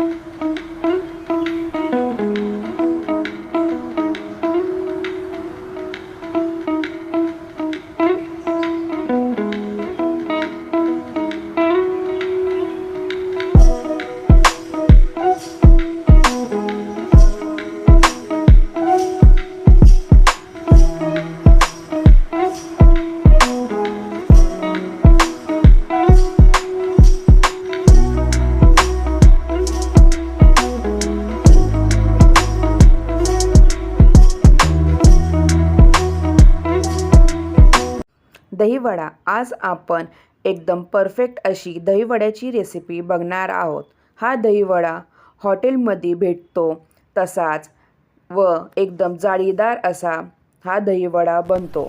दहीवडा आज आपण एकदम परफेक्ट अशी दहीवड्याची रेसिपी बघणार आहोत. हा दहीवडा हॉटेलमध्ये भेटतो तसाच व एकदम जाळीदार असा हा दहीवडा बनतो.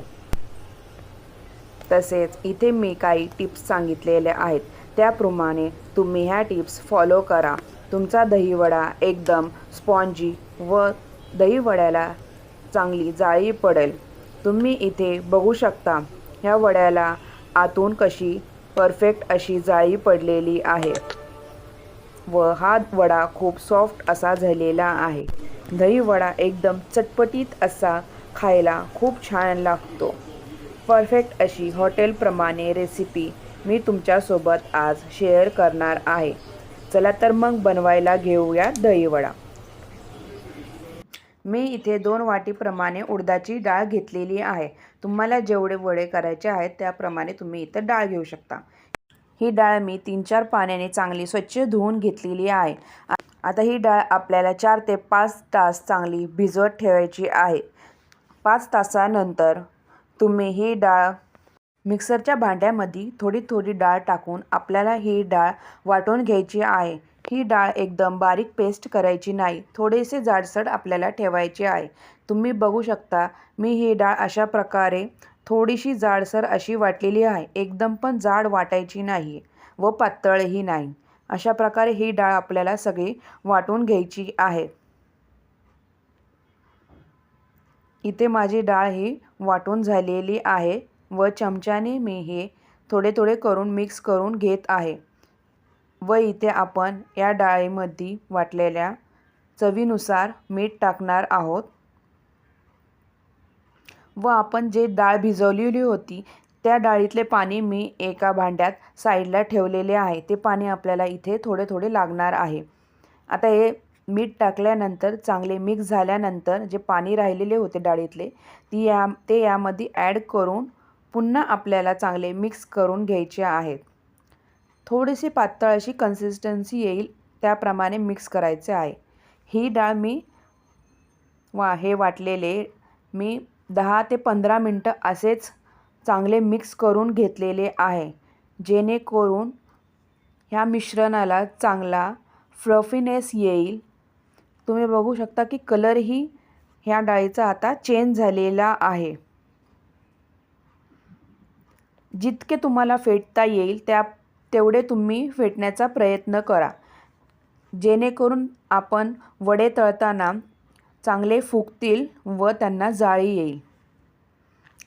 तसेच इथे मी काही टिप्स सांगितलेल्या आहेत. त्याप्रमाणे तुम्ही ह्या टिप्स फॉलो करा. तुमचा दहीवडा एकदम स्पॉन्जी व दहीवड्याला चांगली जाळी पडेल. तुम्ही इथे बघू शकता ह्या वड्याला आतून कशी परफेक्ट अशी जाळी पडलेली आहे. व हा वडा खूप सॉफ्ट असा झालेला आहे. दही वडा एकदम चटपटीत असा खायला खूप छान लागतो. परफेक्ट अशी हॉटेलप्रमाणे रेसिपी मी तुमच्यासोबत आज शेअर करणार आहे. चला तर मग बनवायला घेऊया दहीवडा मी इथे दोन वाटीप्रमाणे उडदाची डाळ घेतलेली आहे. तुम्हाला जेवढे वडे करायचे आहेत त्याप्रमाणे तुम्ही इथं डाळ घेऊ शकता. ही डाळ मी तीन चार पाण्याने चांगली स्वच्छ धुवून घेतलेली आहे. आता ही डाळ आपल्याला चार ते पाच तास चांगली भिजवत ठेवायची आहे. पाच तासानंतर तुम्ही ही डाळ मिक्सरच्या भांड्यामध्ये थोडी थोडी डाळ टाकून आपल्याला ही डाळ वाटून घ्यायची आहे. ही डाळ एकदम बारीक पेस्ट करायची नाही. थोडेसे जाडसर आपल्याला ठेवायचे आहे. तुम्ही बघू शकता मी ही डाळ अशा प्रकारे थोडीशी जाडसर अशी वाटलेली आहे. एकदम पण जाड वाटायची नाही व पातळही नाही. अशा प्रकारे ही डाळ आपल्याला सगळी वाटून घ्यायची आहे. इथे माझी डाळ ही वाटून झालेली आहे व चमच्याने मी हे थोडे थोडे करून मिक्स करून घेत आहे. व इथे आपण या डाळीमध्ये वाटलेल्या चवीनुसार मीठ टाकणार आहोत. व आपण जे डाळ भिजवलेली होती त्या डाळीतले पाणी मी एका भांड्यात साईडला ठेवलेले आहे. ते पाणी आपल्याला इथे थोडे थोडे लागणार आहे. आता हे मीठ टाकल्यानंतर चांगले मिक्स झाल्यानंतर जे पाणी राहिलेले होते डाळीतले ती या ते यामध्ये ॲड करून पुन्हा आपल्याला चांगले मिक्स करून घ्यायचे आहेत. थोडीशी पातळ अशी कन्सिस्टन्सी येईल त्याप्रमाणे मिक्स करायचे आहे. ही डाळ मी वा हे वाटलेले मी दहा ते पंधरा मिनटं असेच चांगले मिक्स करून घेतलेले आहे. जेणेकरून ह्या मिश्रणाला चांगला फ्लफीनेस येईल. तुम्ही बघू शकता की कलरही ह्या डाळीचा आता चेंज झालेला आहे. जितके तुम्हाला फेटता येईल त्या तेवढे तुम्ही फेटण्याचा प्रयत्न करा. जेणेकरून आपण वडे तळताना चांगले फुगतील व त्यांना जाळी येईल.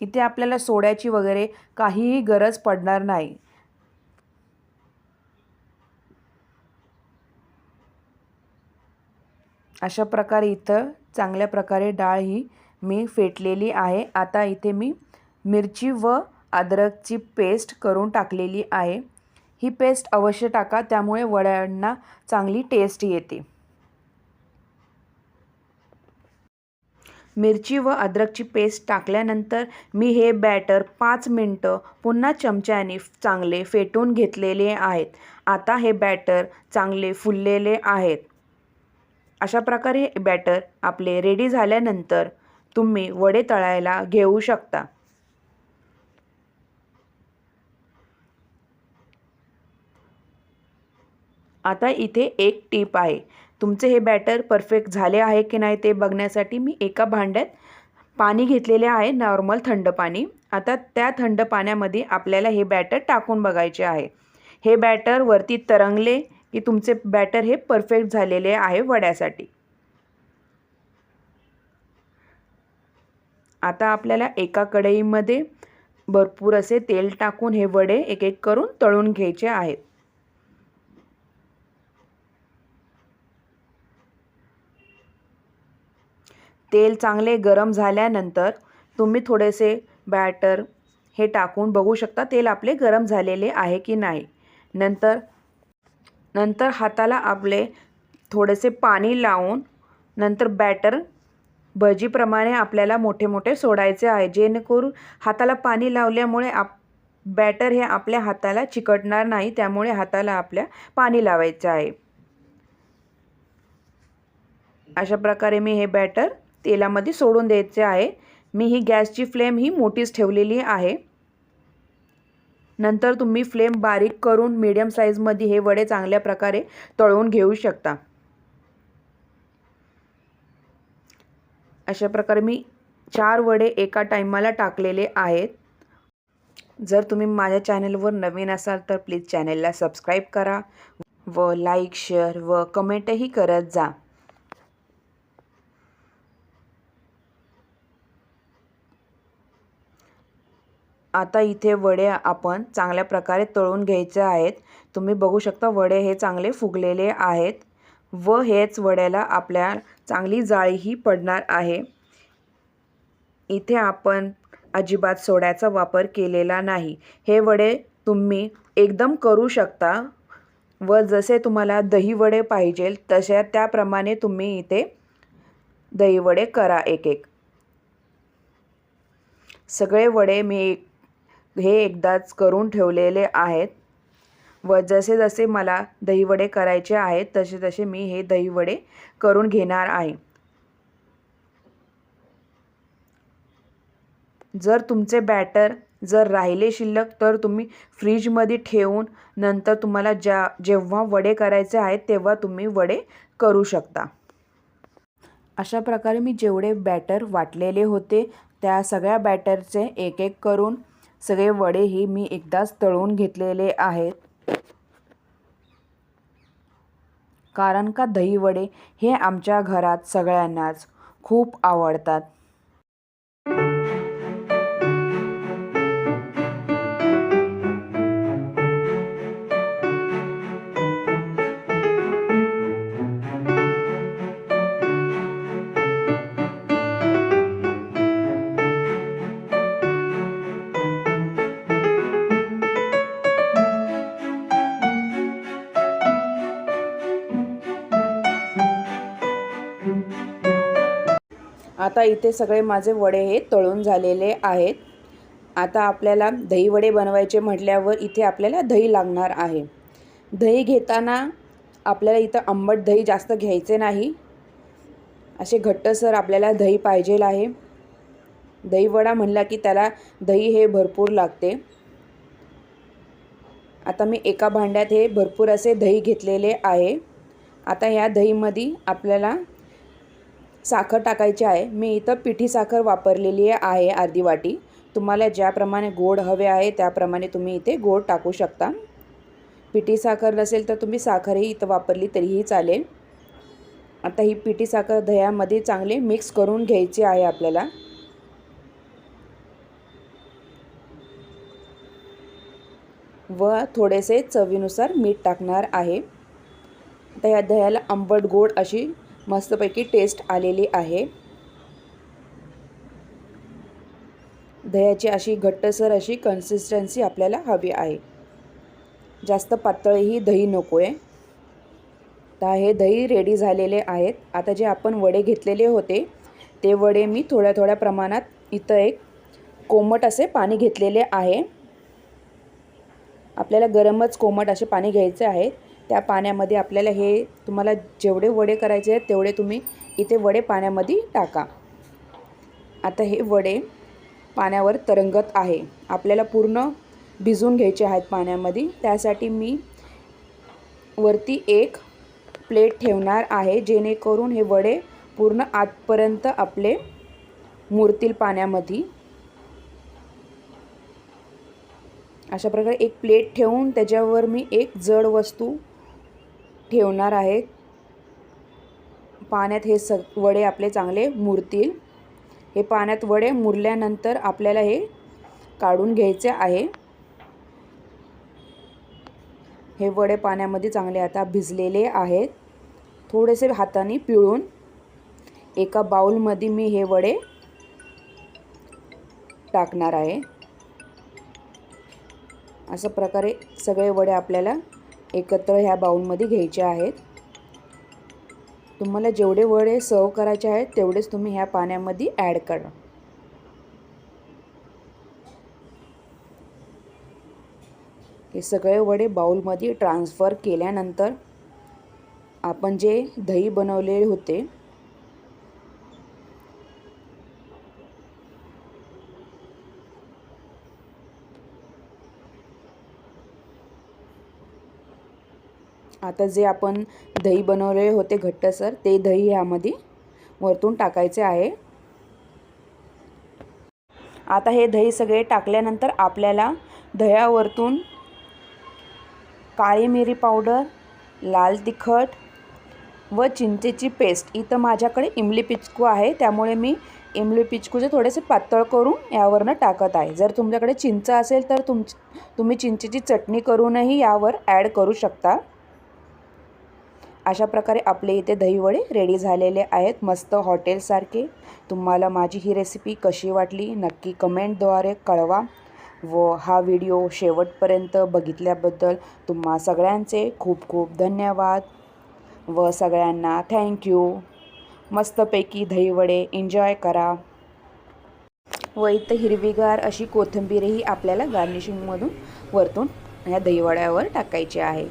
इथे आपल्याला सोड्याची वगैरे काहीही गरज पडणार नाही. अशा प्रकारे इथं चांगल्या प्रकारे डाळ ही मी फेटलेली आहे. आता इथे मी मिरची व अद्रकची पेस्ट करून टाकलेली आहे. ही पेस्ट अवश्य टाका त्यामुळे वड्यांना चांगली टेस्ट येते. मिरची व अद्रकची पेस्ट टाकल्यानंतर मी हे बॅटर पाच मिनटं पुन्हा चमच्याने चांगले फेटून घेतलेले आहेत. आता हे बॅटर चांगले फुललेले आहेत. अशा प्रकारे बॅटर आपले रेडी झाल्यानंतर तुम्ही वडे तळायला घेऊ शकता. आता इथे एक टीप आहे. तुमचे हे बॅटर परफेक्ट झाले आहे की नाही ते बघण्यासाठी मी एका भांड्यात पाणी घेतलेले आहे नॉर्मल थंड पाणी. आता त्या थंड पाण्यामध्ये आपल्याला हे बॅटर टाकून बघायचे आहे. हे बॅटर वरती तरंगले की तुमचे बॅटर हे परफेक्ट झालेले आहे वड्यासाठी. आता आपल्याला एका कढईमध्ये भरपूर असे तेल टाकून हे वडे एक एक करून तळून घ्यायचे आहेत. तेल चांगले गरम झाल्यानंतर तुम्ही थोडेसे बॅटर हे टाकून बघू शकता तेल आपले गरम झालेले आहे की नाही. नंतर नंतर हाताला आपले थोडेसे पाणी लावून नंतर बॅटर भजीप्रमाणे आपल्याला मोठे मोठे सोडायचे आहे. जेणेकरून हाताला पाणी लावल्यामुळे आप बॅटर हे आपल्या हाताला चिकटणार नाही त्यामुळे हाताला आपल्या पाणी लावायचे आहे. अशा प्रकारे मी हे बॅटर तेलामध्ये सोडून द्यायचे आहे. मी ही गॅसची फ्लेम ही मोठीच ठेवलेली आहे. नंतर तुम्ही फ्लेम बारीक करून मीडियम साईजमध्ये हे वडे चांगल्या प्रकारे तळून घेऊ शकता. अशा प्रकारे मी चार वडे एका टायमाला टाकलेले आहेत. जर तुम्ही माझ्या चॅनलवर नवीन असाल तर प्लीज चॅनलला सबस्क्राईब करा व लाईक शेअर व कमेंटही करत जा. आता इथे वडे आपण चांगल्या प्रकारे तळून घ्यायचे आहेत. तुम्ही बघू शकता वडे हे चांगले फुगलेले आहेत व हेच वड्याला आपल्या चांगली जाळीही पडणार आहे. इथे आपण अजिबात सोड्याचा वापर केलेला नाही. हे वडे तुम्ही एकदम करू शकता व जसे तुम्हाला दही वडे पाहिजे तशा त्याप्रमाणे तुम्ही इथे दही वडे करा एक एक. सगळे वडे मी एक हे एकदाच करून ठेवलेले आहेत. व जसे जसे मला दहीवडे करायचे आहेत तसे तसे मी हे दहीवडे करून घेणार आहे. जर तुमचे बॅटर जर राहिले शिल्लक तर तुम्ही फ्रीजमध्ये ठेवून नंतर तुम्हाला ज्या जेव्हा वडे करायचे आहेत तेव्हा तुम्ही वडे करू शकता. अशा प्रकारे मी जेवढे बॅटर वाटलेले होते त्या सगळ्या बॅटरचे एक एक करून सगळे वडेही मी एकदाच तळून घेतलेले आहेत. कारण का दही वडे हे आमच्या घरात सगळ्यांनाच खूप आवडतात. आता इथे सगळे माझे वडे हे तळून झालेले आहेत. आता आपल्याला दही वडे बनवायचे म्हटल्यावर इथे आपल्याला दही लागणार आहे. दही घेताना आपल्याला इथं आंबट दही जास्त घ्यायचे नाही. असे घट्टसर आपल्याला दही पाहिजेल आहे. दहीवडा म्हणला की त्याला दही हे भरपूर लागते. आता मी एका भांड्यात हे भरपूर असे दही घेतलेले आहे. आता या दहीमध्ये आपल्याला साखर टाकायची आहे. मी इथं पिठी साखर वापरलेली आहे अर्धी वाटी. तुम्हाला ज्याप्रमाणे गोड हवे आहे त्याप्रमाणे तुम्ही इथे गोड टाकू शकता. पिठी साखर नसेल तर तुम्ही साखरही इथं वापरली तरीही चालेल. आता ही पिठी साखर दह्यामध्ये चांगले मिक्स करून घ्यायची आहे आपल्याला. व थोडेसे चवीनुसार मीठ टाकणार आहे. आता या दह्याला आंबट गोड अशी मस्तपैकी टेस्ट आलेली आहे. दह्याची अशी घट्टसर अशी कन्सिस्टन्सी आपल्याला हवी आहे. जास्त पातळही दही नको आहे तर हे दही रेडी झालेले आहेत. आता जे आपण वडे घेतलेले होते ते वडे मी थोड्या थोड्या प्रमाणात इथं एक कोमट असे पाणी घेतलेले आहे. आपल्याला गरमच कोमट असे पाणी घ्यायचे आहे. त्या पाण्यामध्ये आपल्याला हे तुम्हाला जेवढे वडे करायचे आहेत तेवढे तुम्ही इथे वडे पाण्यामध्ये टाका. आता हे वडे पाण्यावर तरंगत आहे. आपल्याला पूर्ण भिजून घ्यायचे आहेत पाण्यामध्ये. त्यासाठी मी वरती एक प्लेट ठेवणार आहे जेणेकरून हे वडे पूर्ण आतपर्यंत आपले मुरतील पाण्यामध्ये. अशा प्रकारे एक प्लेट ठेवून त्याच्यावर मी एक जड वस्तू ठेवणार आहे. पाण्यात हे स वडे आपले चांगले मुरतील. हे पाण्यात वडे मुरल्यानंतर आपल्याला हे काढून घ्यायचे आहे. हे वडे पाण्यामध्ये चांगले आता भिजलेले आहेत. थोडेसे हाताने पिळून एका बाऊलमध्ये मी हे वडे टाकणार आहे. अशा प्रकारे सगळे वडे आपल्याला एकत्र ह्या बाउलमध्ये घ्यायचे आहेत. तुम्हाला जेवढे वडे सर्व करायचे आहेत तेवढेच तुम्ही ह्या पाण्यामध्ये ॲड करा. हे सगळे वडे बाउलमध्ये ट्रान्सफर केल्यानंतर आपण जे दही बनवलेले होते आता जे आपण दही बनवले होते घट्टसर ते दही ह्यामध्ये वरतून टाकायचे आहे. आता हे दही सगळे टाकल्यानंतर आपल्याला दह्यावरतून काळी मिरी पावडर लाल तिखट व चिंचेची पेस्ट. इथं माझ्याकडे इमली पिचकू आहे त्यामुळे मी इमली पिचकूचे थोडेसे पातळ करून यावरनं टाकत आहे. जर तुमच्याकडे चिंच असेल तर तुम तुम्ही चिंचेची चटणी करूनही यावर ॲड करू शकता. अशा प्रकारे आपले इथे दहीवडे रेडी झालेले आहेत. मस्त हॉटेलसारखे तुम्हाला माझी ही रेसिपी कशी वाटली नक्की कमेंटद्वारे कळवा. व हा व्हिडिओ शेवटपर्यंत बघितल्याबद्दल तुम्हा सगळ्यांचे खूप खूप धन्यवाद. व सगळ्यांना थँक्यू मस्तपैकी दहीवडे एन्जॉय करा. व इथं हिरवीगार अशी कोथिंबीरही आपल्याला गार्निशिंगमधून वरतून ह्या दहीवड्यावर टाकायची आहे.